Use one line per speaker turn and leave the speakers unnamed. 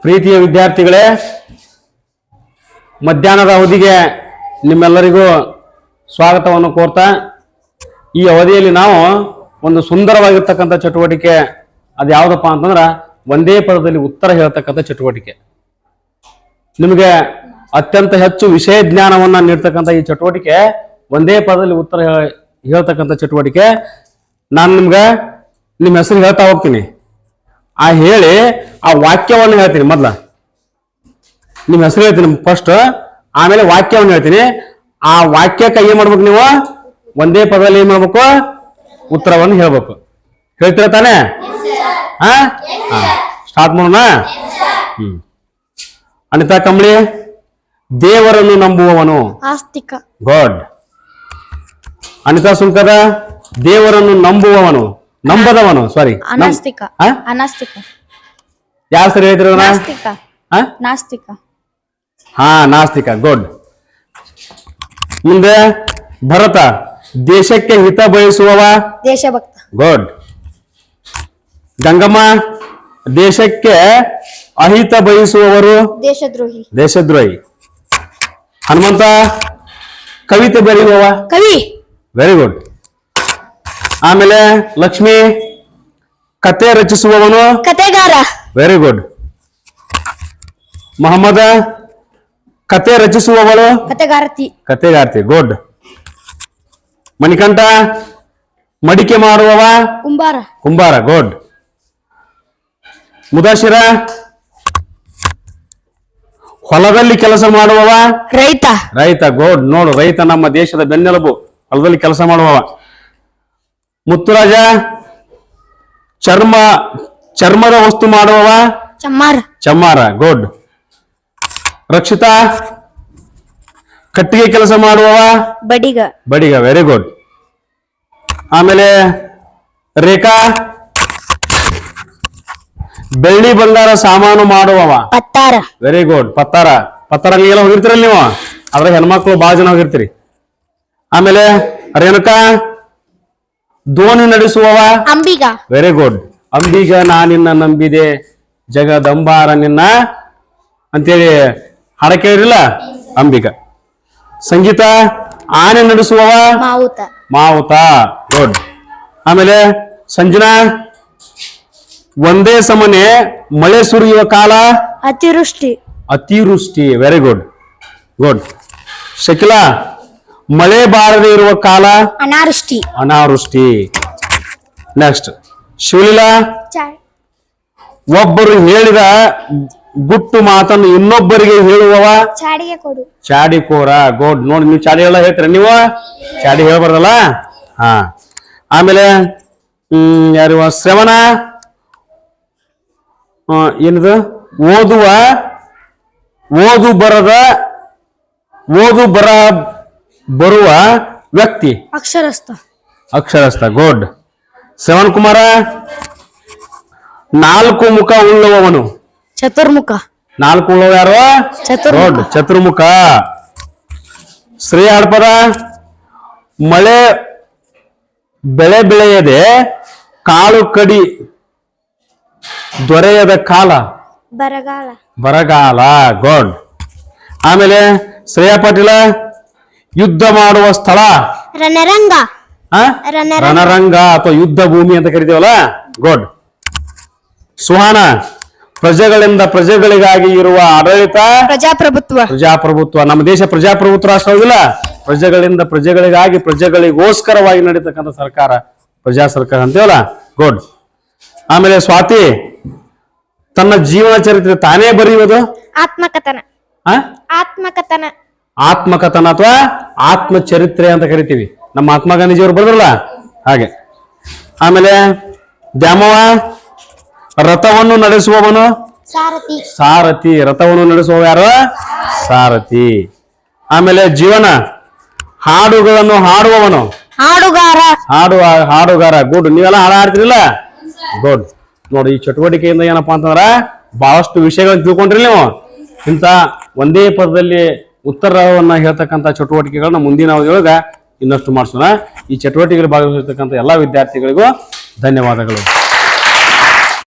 ಪ್ರೀತಿಯ ವಿದ್ಯಾರ್ಥಿಗಳೇ, ಮಧ್ಯಾಹ್ನದ ಅವಧಿಗೆ ನಿಮ್ಮೆಲ್ಲರಿಗೂ ಸ್ವಾಗತವನ್ನು ಕೋರ್ತಾ, ಈ ಅವಧಿಯಲ್ಲಿ ನಾವು ಒಂದು ಸುಂದರವಾಗಿರ್ತಕ್ಕಂಥ ಚಟುವಟಿಕೆ ಅದು ಯಾವುದಪ್ಪ ಅಂತಂದ್ರೆ ಒಂದೇ ಪದದಲ್ಲಿ ಉತ್ತರ ಹೇಳ್ತಕ್ಕಂಥ ಚಟುವಟಿಕೆ. ನಿಮಗೆ ಅತ್ಯಂತ ಹೆಚ್ಚು ವಿಷಯ ಜ್ಞಾನವನ್ನು ನೀಡ್ತಕ್ಕಂಥ ಈ ಚಟುವಟಿಕೆ ಒಂದೇ ಪದದಲ್ಲಿ ಉತ್ತರ ಹೇಳ- ಹೇಳ್ತಕ್ಕಂಥ ಚಟುವಟಿಕೆ. ನಾನು ನಿಮ್ಗೆ ನಿಮ್ಮ ಹೆಸರು ಹೇಳ್ತಾ ಹೋಗ್ತೀನಿ. ಆ ಹೇಳಿ ಆ ವಾಕ್ಯವನ್ನು ಹೇಳ್ತೀನಿ ಮೊದ್ಲ. ನಿಮ್ಮ ಹೆಸರು ಹೇಳ್ತೀನಿ ಫಸ್ಟ್ ಆಮೇಲೆ ವಾಕ್ಯವನ್ನು ಹೇಳ್ತೀನಿ. ಆ ವಾಕ್ಯಕ್ಕೆ ಏನ್ ಮಾಡ್ಬೇಕು ನೀವು? ಒಂದೇ ಪದದಲ್ಲಿ ಏನ್ ಮಾಡ್ಬೇಕು? ಉತ್ತರವನ್ನು ಹೇಳ್ಬೇಕು. ಹೇಳ್ತೀರ ತಾನೆ? ಹಾ? ಸ್ಟಾರ್ಟ್ ಮಾಡೋಣ? ಹ್ಮ್. ಅನಿತಾ ಕಂಬಳಿ ದೇವರನ್ನು ನಂಬುವವನು.
ಆಸ್ತಿಕ.
ಗಾಡ್ ಅನಿತಾ ಸುಂಕದ ದೇವರನ್ನು ನಂಬುವವನು. ನಂಬದವನು ಸಾರಿ
ಅನಾಸ್ತಿಕ. ಅನಾಸ್ತಿಕ.
ಯಾವ ಸರಿ ಹೇಳ್ತಿರೋ
ನಾಸ್ತಿಕ.
ಹಾ?
ನಾಸ್ತಿಕ.
ಹಾ ನಾಸ್ತಿಕ. ಗುಡ್ ಮುಂದೆ ಭರತ ದೇಶಕ್ಕೆ ಹಿತ ಬಯಸುವವ?
ದೇಶಭಕ್ತ.
ಗುಡ್ ಗಂಗಮ್ಮ ದೇಶಕ್ಕೆ ಅಹಿತ ಬಯಸುವವರು?
ದೇಶದ್ರೋಹಿ.
ದೇಶದ್ರೋಹಿ. ಹನುಮಂತ ಕವಿತೆ ಬರೆಯುವವ?
ಕವಿ.
ವೆರಿ ಗುಡ್ ಆಮೇಲೆ ಲಕ್ಷ್ಮಿ ಕತೆ ರಚಿಸುವವನು?
ಕತೆಗಾರ.
ವೆರಿ ಗುಡ್ ಮೊಹಮ್ಮದ ಕತೆ ರಚಿಸುವವಳು?
ಕತೆಗಾರತಿ
ಕತೆಗಾರ್ತಿ ಗುಡ್ ಮಣಿಕಂಠ ಮಡಿಕೆ ಮಾಡುವವ?
ಕುಂಬಾರ.
ಕುಂಬಾರ ಗುಡ್ ಮುದಾಶಿರ ಹೊಲದಲ್ಲಿ ಕೆಲಸ ಮಾಡುವವ?
ರೈತ.
ರೈತ ಗೋಡ್ ನೋಡು ರೈತ ನಮ್ಮ ದೇಶದ ಬೆನ್ನೆಲುಬು ಹೊಲದಲ್ಲಿ ಕೆಲಸ ಮಾಡುವವ. ಮುತ್ತುರಾಜ ಚರ್ಮ ಚರ್ಮದ ವಸ್ತು ಮಾಡುವವ?
ಚಮ್ಮಾರ.
ಚಮ್ಮಾರ ಗುಡ್ ರಕ್ಷಿತಾ? ಕಟ್ಟಿಗೆ ಕೆಲಸ ಮಾಡುವವ?
ಬಡಿಗ.
ಬಡಿಗ ವೆರಿ ಗುಡ್ ಆಮೇಲೆ ರೇಖಾ? ಬೆಳ್ಳಿ ಬಂಗಾರ ಸಾಮಾನು ಮಾಡುವವ?
ಪತ್ತಾರ.
ವೆರಿ ಗುಡ್ ಪತ್ತಾರ. ಪತ್ತಾರ ಎಲ್ಲ ಹೋಗಿರ್ತೀರಲ್ಲ ನೀವು? ಆದ್ರೆ ಹೆಣ್ಮಕ್ಳು ಬಹಳ ಜನ ಹೋಗಿರ್ತೀರಿ. ಆಮೇಲೆ ರೇಣುಕಾ? ದೋಣಿ ನಡೆಸುವವ?
ಅಂಬಿಗ.
ವೆರಿ ಗುಡ್ ಅಂಬಿಗ ನಾನಿನ್ನ ನಂಬಿದೆ ಜಗದಂಬಾರ ನಿನ್ನ ಅಂತೇಳಿ ಹಾಡ ಕೇಳಿರಲ್ಲ? ಅಂಬಿಗ. ಸಂಗೀತ ಆನೆ ನಡೆಸುವವ?
ಮಾವುತ.
ಮಾವುತ. ಗುಡ್ ಆಮೇಲೆ ಸಂಜನಾ ಒಂದೇ ಸಮನೆ ಮಳೆ ಸುರಿಯುವ ಕಾಲ?
ಅತಿವೃಷ್ಟಿ.
ಅತಿವೃಷ್ಟಿ. ವೆರಿ ಗುಡ್ ಗುಡ್ ಶಕಿಲಾ ಮಳೆ ಬಾರದೇ ಇರುವ ಕಾಲ?
ಅನಾವೃಷ್ಟಿ.
ಅನಾವೃಷ್ಟಿ. ನೆಕ್ಸ್ಟ್ ಶಿವಲೀಲಾ ಒಬ್ಬರು ಹೇಳಿದ ಗುಟ್ಟು ಮಾತನ್ನು ಇನ್ನೊಬ್ಬರಿಗೆ ಹೇಳುವವ?
ಚಾಡಿ ಕೊಡು.
ಚಾಡಿಕೋರ ಗೋಡ್. ನೋಡಿ ನೀವು ಚಾಡಿ ಎಲ್ಲ ಹೇಳ್ತೀರ ನೀವು? ಚಾಡಿ ಹೇಳ್ಬಾರ್ದಲ್ಲ? ಹಾ. ಆಮೇಲೆ ಹ್ಮ್ ಯಾರು ಶ್ರವಣ? ಏನಿದು? ಓದುವ? ಓದು ಬರದ ಓದು ಬರ ಬರುವ ವ್ಯಕ್ತಿ?
ಅಕ್ಷರಸ್ಥ.
ಅಕ್ಷರಸ್ಥ ಗುಡ್. ಶ್ರವಣ್ ಕುಮಾರ ನಾಲ್ಕು ಮುಖ ಉಳ್ಳವನು
ಚತುರ್ಮುಖ.
ನಾಲ್ಕು ಉಳ್ಳವ ಯಾರು?
ಚತುರ್ಮುಖ.
ಗುಡ್ ಚತುರ್ಮುಖ. ಶ್ರೀ ಹಡ್ಪದ ಮಳೆ ಬೆಳೆ ಬೆಳೆಯದೆ ಕಾಳು ಕಡಿ ದೊರೆಯದ ಕಾಲ.
ಬರಗಾಲ.
ಬರಗಾಲ ಗುಡ್ ಆಮೇಲೆ ಶ್ರೇಯಾ ಪಾಟೀಲ ಯುದ್ಧ ಮಾಡುವ ಸ್ಥಳ.
ರಣರಂಗ? ರಣರಂಗ.
ರಣರಂಗ ಅಥವಾ ಯುದ್ಧ ಭೂಮಿ ಅಂತ ಕರಿತೀವಲ್ಲ? ಗುಡ್ ಸುಹಾನ ಪ್ರಜೆಗಳಿಂದ ಪ್ರಜೆಗಳಿಗಾಗಿ ಇರುವ ಆಡಳಿತ?
ಪ್ರಜಾಪ್ರಭುತ್ವ.
ಪ್ರಜಾಪ್ರಭುತ್ವ. ನಮ್ಮ ದೇಶ ಪ್ರಜಾಪ್ರಭುತ್ವ ರಾಷ್ಟ್ರ ಹೌದಿಲ್ಲ ಪ್ರಜೆಗಳಿಂದ ಪ್ರಜೆಗಳಿಗಾಗಿ ಪ್ರಜೆಗಳಿಗೋಸ್ಕರವಾಗಿ ನಡೀತಕ್ಕಂಥ ಸರ್ಕಾರ ಪ್ರಜಾ ಸರ್ಕಾರ ಅಂತೀವಲ್ಲ? ಗುಡ್ ಆಮೇಲೆ ಸ್ವಾತಿ ತನ್ನ ಜೀವನ ಚರಿತ್ರೆ ತಾನೇ ಬರೆಯುವುದು?
ಆತ್ಮಕಥನ? ಆತ್ಮಕಥನ.
ಆತ್ಮಕಥನ ಅಥವಾ ಆತ್ಮಚರಿತ್ರೆ ಅಂತ ಕರಿತೀವಿ. ನಮ್ಮ ಮಹಾತ್ಮ ಗಾಂಧೀಜಿಯವರು ಬರೆದ್ರಲ್ಲ? ಹಾಗೆ. ಆಮೇಲೆ ದ್ಯಾಮವ್ವ ರಥವನ್ನು ನಡೆಸುವವನು?
ಸಾರಥಿ.
ಸಾರಥಿ. ರಥವನ್ನು ನಡೆಸುವ ಯಾರು? ಸಾರಥಿ. ಆಮೇಲೆ ಜೀವನ. ಹಾಡುಗಳನ್ನು ಹಾಡುವವನು?
ಹಾಡುಗಾರ.
ಹಾಡು ಹಾಡುಗಾರ. ಗುಡ್ ನೀವೆಲ್ಲ ಹಾಡು ಹಾಡ್ತಿರಲಿಲ್ಲ ಗುಡ್ ನೋಡಿ ಈ ಚಟುವಟಿಕೆಯಿಂದ ಏನಪ್ಪಾ ಅಂತಂದ್ರ ಬಹಳಷ್ಟು ವಿಷಯಗಳನ್ನ ತಿಳ್ಕೊಂಡ್ರಿ ನೀವು. ಇಂಥ ಒಂದೇ ಪದದಲ್ಲಿ ಉತ್ತರವನ್ನ ಹೇಳ್ತಕ್ಕಂಥ ಚಟುವಟಿಕೆಗಳನ್ನ ಮುಂದಿನ ಅವಧಿಯೊಳಗ ಇನ್ನಷ್ಟು ಮಾಡಿಸೋಣ. ಈ ಚಟುವಟಿಕೆಗಳಲ್ಲಿ ಭಾಗವಹಿಸಿರ್ತಕ್ಕಂಥ ಎಲ್ಲಾ ವಿದ್ಯಾರ್ಥಿಗಳಿಗೂ ಧನ್ಯವಾದಗಳು.